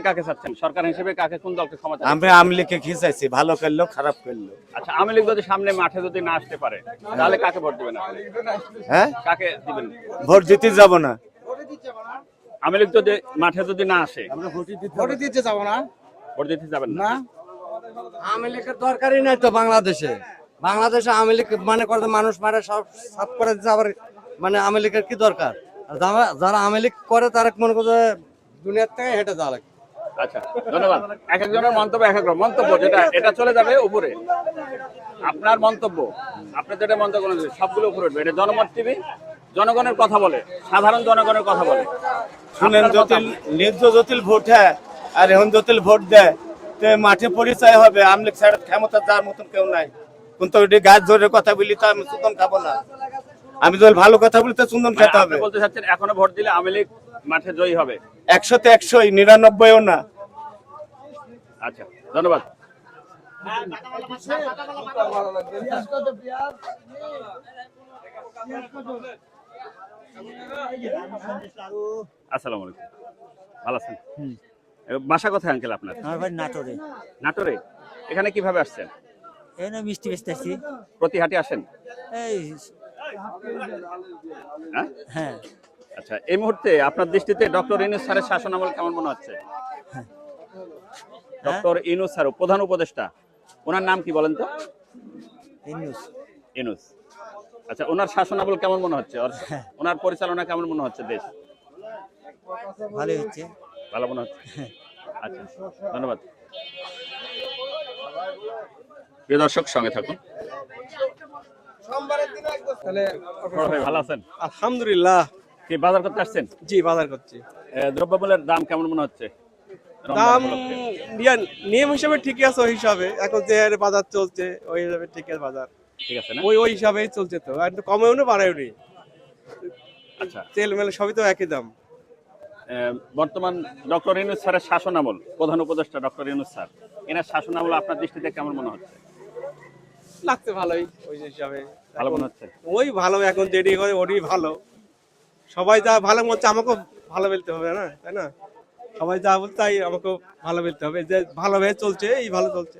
কাকে চাচ্ছেন? সরকার হিসেবে কাকে কোন দলকে ক্ষমতা আমি আমলিকে খিচাইছি ভালো করল খারাপ করল। আচ্ছা আওয়ামী লীগ যদি সামনে মাঠে যদি না আসতে পারে তাহলে কাকে ভোট দিবেন আপনি? হ্যাঁ? কাকে দিবেন? ভোট দিতে যাব না। আওয়ামী লীগ যদি মাঠে যদি না আসে ভোট দিতে যাব। না। ভোট দিতে যাবেন না? না? আওয়ামী লীগের দরকারই নাই তো বাংলাদেশে। বাংলাদেশে আওয়ামী লীগ মানে করতে মানুষ মারে সব সাফ করে দিচ্ছে আবার মানে আওয়ামী লীগের কি দরকার? যারা- যারা আওয়ামী লীগ করে তারা মনে করছে দুনিয়ার থেকে হেঁটে যাওয়া লাগে আচ্ছা ধন্যবাদ। এক একজনের মন্তব্য এক এক রকম। মন্তব্য যেটা এটা চলে যাবে উপরে। আপনার মন্তব্য আপনি যেটা মন্তব্য করেন সবগুলো উপরে উঠবে। এটা জনমত টিভি জনগণের কথা বলে সাধারণ জনগণের কথা বলে। শুনেন জটিল ভোট হ্যাঁ আর এখন জটিল ভোট দেয়। মাঠে পরিচয় হবে আমলিক ক্ষমতা যার মতন কেউ নাই। কিন্তু গাছ ধরে কথা বলি তো আমি সুন্দর খাব না। আমি যদি ভালো কথা বলি তো সুন্দর মানে খেতে হবে। বলতে চাচ্ছেন এখনও ভোট দিলে আওয়ামী লীগ মাঠে জয়ী হবে? একশোতে একশোই নিরানব্বইও না। আচ্ছা ধন্যবাদ। আসসালামু আলাইকুম। ভালো আছেন? বাসা কোথায় আঙ্কেল আপনার? আমার বাড়ি নাটোরে। নাটোরে? এখানে কীভাবে আসছেন? এখানে মিষ্টি বেচতে আসছি প্রতি হাটে আসেন? এই হ্যাঁ? হ্যাঁ। আচ্ছা এই মুহূর্তে আপনার দৃষ্টিতে ডক্টর ইনুস স্যারের শাসন আমল কেমন মনে হচ্ছে? ডক্টর ইনুস স্যার প্রধান উপদেষ্টা ওনার নাম কি বলেন তো? নিউজ ইনুস। আচ্ছা ওনার শাসন আমল কেমন মনে হচ্ছে? ওর- ওনার পরিচালনা কেমন মনে হচ্ছে দেশ? ভালোই হচ্ছে। ভালো মনে হচ্ছে? আচ্ছা ধন্যবাদ। প্রিয় দর্শক সঙ্গে থাকুন। ভালো আছেন? আলহামদুলিল্লাহ। কি বাজার করতে আসছেন? জি বাজার করছি। দ্রব্যমূল্যের দাম কেমন মনে হচ্ছে? দাম। নিয়ম হিসাবে ঠিকই আছে ওই হিসাবে। এখন যে বাজার চলছে ওই হিসাবে ঠিক আছে বাজার। ঠিক আছে না? ওই ওই হিসাবেই চলছে তো। আর কমেও না বাড়ায়ও নি আচ্ছা। তেল মেলে সবই তো একই দাম। বর্তমান ডক্টর ইনুস স্যারের শাসন আমল প্রধান উপদেষ্টা ডক্টর ইনুস স্যার এনার শাসন আমল আপনার দৃষ্টিতে কেমন মনে হচ্ছে? লাগছে ভালোই ওই হিসাবে। ভালো মনে হচ্ছে? ওই ভালো এখন যেটি করে ওরই ভালো। সবাই যা ভালো মনে হচ্ছে আমাকেও ভালো বলতে হবে না তাই না? সবাই যা বলছে তাই আমাকেও ভালো বলতে হবে। যে ভালোভাবে চলছে এই ভালো চলছে।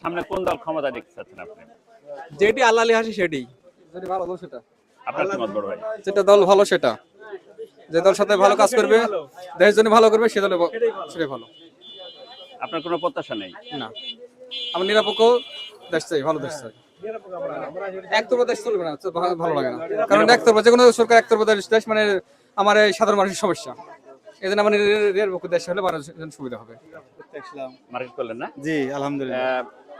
সামনে কোন দল ক্ষমতা দেখতে চাচ্ছেন আপনি? যেটি আল্লাহ হাসি সেটি। আপনার কি মত বড় ভাই? যেটা দল ভালো সেটা। যে দল সাথে ভালো কাজ করবে দেশের জন্য ভালো করবে সে দলে সেটাই ভালো। আপনার কোনো প্রত্যাশা নেই? না। আমার নিরপেক্ষ দেশ চাই ভালো দেশ চাই। একতরফা দেশ চলবে না ভালো লাগে না। কারণ একতরফা যে কোনো সরকার একতরফা দেশ দেশ মানে আমার এই সাধারণ মানুষের সমস্যা। এই জন্য আমার নিরপেক্ষ দেশ হলে মানুষের সুবিধা হবে। মার্কেট করলেন না? জি আলহামদুলিল্লাহ।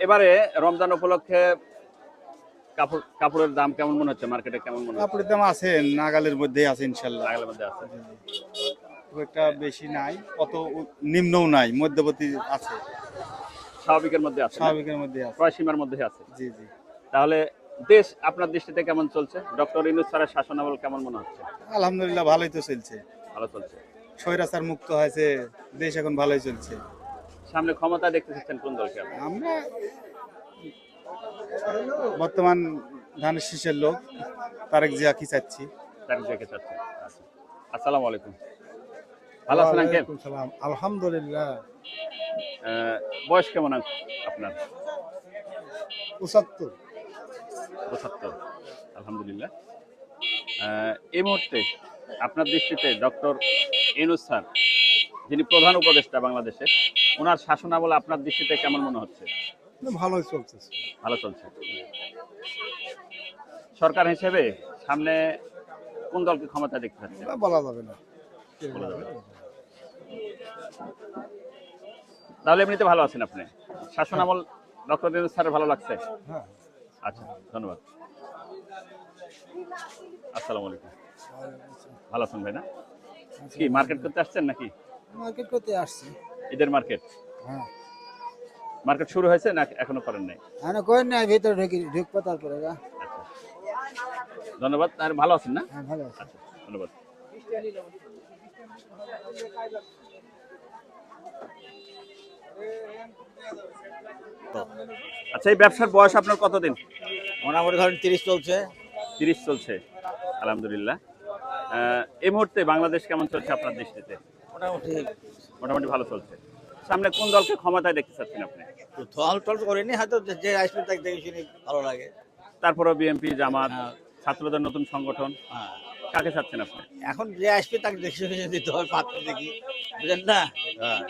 এবারে রমজান উপলক্ষে কাপড় কাপড়ের দাম কেমন মনে হচ্ছে? মার্কেটে কেমন মনে হচ্ছে? কাপড়ের দাম আছে নাগালের মধ্যেই আছে মধ্যে আছে। খুব একটা বেশি নাই অত নিম্নও নাই মধ্যবর্তী আছে। স্বাভাবিকের মধ্যে আছে স্বাভাবিকের মধ্যে আছে। ক্রয় সীমার মধ্যে আছে। জি জি। তাহলে দেশ আপনার দৃষ্টিতে কেমন চলছে? ডক্টর ইনুস স্যারের শাসনামল কেমন মনে হচ্ছে? আলহামদুলিল্লাহ ভালোই তো চলছে। ভালো চলছে। স্বৈরাচার মুক্ত হয়েছে দেশ এখন ভালোই চলছে। সামনে ক্ষমতা দেখতে চাচ্ছেন কোন দলকে? আমরা বর্তমান ধানের শীষের লোক তারেক জিয়া কি চাচ্ছি? তাকে দেখে চাচ্ছেন। আচ্ছা। আসসালামু আলাইকুম। ভালো আছেন আঙ্কেল? আলহামদুলিল্লাহ। আহ, বয়স কেমন আপ- আপনার? পঁচাত্তর। পঁচাত্তর আলহামদুলিল্লাহ। এই মুহূর্তে আপনার দৃষ্টিতে ডক্টর ইনুস স্যার যিনি প্রধান উপদেষ্টা বাংলাদেশে ওনার শাসনামল আপনার দৃষ্টিতে কেমন মনে হচ্ছে? ভালোই চলছে ভালো চলছে। সরকার হিসেবে সামনে কোন দলকে ক্ষমতা দেখতে পাচ্ছে বলা যাবে না। তাহলে এমনিতে ভালো আছেন আপনি? শাসনামল ডক্টর স্যারের ভালো লাগছে? আচ্ছা ধন্যবাদ। আসসালামু আলাইকুম। ভালো আছেন ভাই না? কি মার্কেট করতে আসছেন নাকি? মার্কেট করতে আসছি। ঈদের মার্কেট? হ্যাঁ। মার্কেট শুরু হয়েছে না এখনও করেন নাই? হ্যাঁ কই না ভিতরে ঢুকি ঢুকবো তারপরে আচ্ছা। ধন্যবাদ। আর ভালো আছেন না? হ্যাঁ ভালো আছে। আচ্ছা ধন্যবাদ। আচ্ছা এই ব্যবসার বয়স আপনার কতদিন? মোটামুটি ধরেন তিরিশ চলছে। তিরিশ চলছে আলহামদুলিল্লাহ। এই মুহূর্তে বাংলাদেশ কেমন চলছে আপনার দৃষ্টিতে? মোটামুটি মোটামুটি ভালো চলছে। সামনে কোন দলকে ক্ষমতায় দেখতে চাচ্ছেন আপনি? দল টল করিনি হয়তো যে আসবে তাকে দেখে শুনে ভালো লাগে। তারপরে বিএনপি জামাত হ্যাঁ। ছাত্রদের নতুন সংগঠন হ্যাঁ। কাকে চাচ্ছেন আপনি? এখন যে আসবে তাকে দেখে শুনে দিতে হবে পাত্র দেখি বুঝলেন না? হ্যাঁ।